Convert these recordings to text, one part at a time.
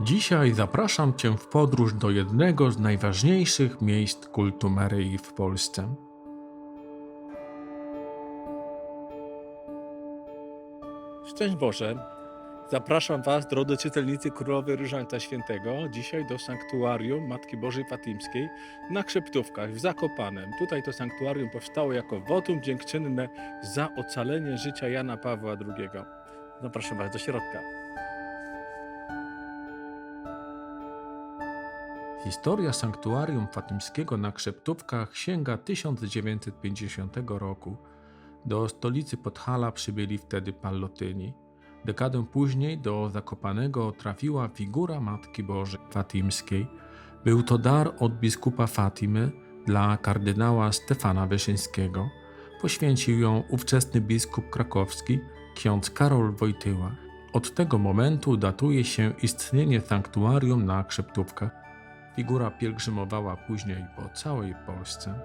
Dzisiaj zapraszam Cię w podróż do jednego z najważniejszych miejsc kultu Maryi w Polsce. Szczęść Boże! Zapraszam Was, drodzy czytelnicy Królowej Różańca Świętego, dzisiaj do sanktuarium Matki Bożej Fatimskiej na Krzeptówkach w Zakopanem. Tutaj to sanktuarium powstało jako wotum dziękczynne za ocalenie życia Jana Pawła II. Zapraszam Was do środka. Historia sanktuarium fatimskiego na Krzeptówkach sięga 1950 roku. Do stolicy Podhala przybyli wtedy Pallotyni. Dekadę później do Zakopanego trafiła figura Matki Bożej Fatimskiej. Był to dar od biskupa Fatimy dla kardynała Stefana Wyszyńskiego. Poświęcił ją ówczesny biskup krakowski, ksiądz Karol Wojtyła. Od tego momentu datuje się istnienie sanktuarium na Krzeptówkach. Figura pielgrzymowała później po całej Polsce.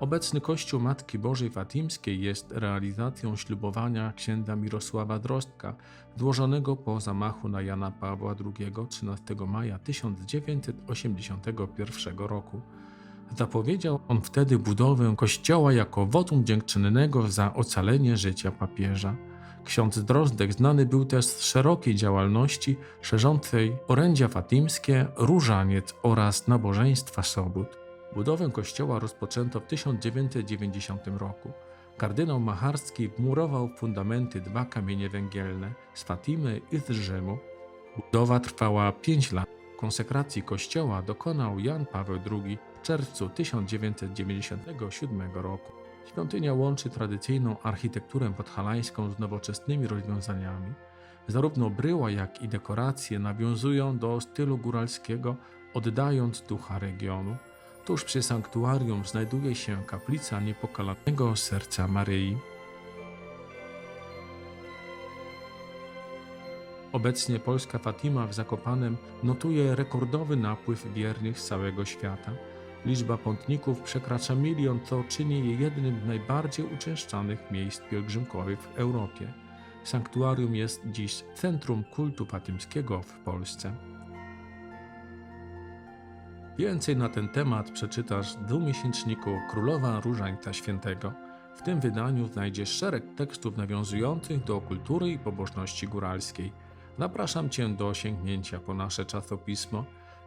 Obecny Kościół Matki Bożej Fatimskiej jest realizacją ślubowania księdza Mirosława Drostka, złożonego po zamachu na Jana Pawła II 13 maja 1981 roku. Zapowiedział on wtedy budowę kościoła jako wotum dziękczynnego za ocalenie życia papieża. Ksiądz Drozdek znany był też z szerokiej działalności szerzącej orędzia fatimskie, różaniec oraz nabożeństwa sobót. Budowę kościoła rozpoczęto w 1990 roku. Kardynał Macharski wmurował w fundamenty dwa kamienie węgielne z Fatimy i z Rzymu. Budowa trwała 5 lat. Konsekracji kościoła dokonał Jan Paweł II w czerwcu 1997 roku. Świątynia łączy tradycyjną architekturę podhalańską z nowoczesnymi rozwiązaniami. Zarówno bryła, jak i dekoracje nawiązują do stylu góralskiego, oddając ducha regionu. Tuż przy sanktuarium znajduje się kaplica Niepokalanego Serca Maryi. Obecnie polska Fatima w Zakopanem notuje rekordowy napływ wiernych z całego świata. Liczba pątników przekracza milion, co czyni je jednym z najbardziej uczęszczanych miejsc pielgrzymkowych w Europie. Sanktuarium jest dziś centrum kultu fatymskiego w Polsce. Więcej na ten temat przeczytasz w dwumiesięczniku Królowa Różańca Świętego. W tym wydaniu znajdziesz szereg tekstów nawiązujących do kultury i pobożności góralskiej. Zapraszam Cię do sięgnięcia po nasze czasopismo.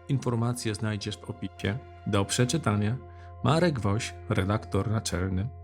Informacje znajdziesz w opisie. Do przeczytania. Marek Woś, redaktor naczelny.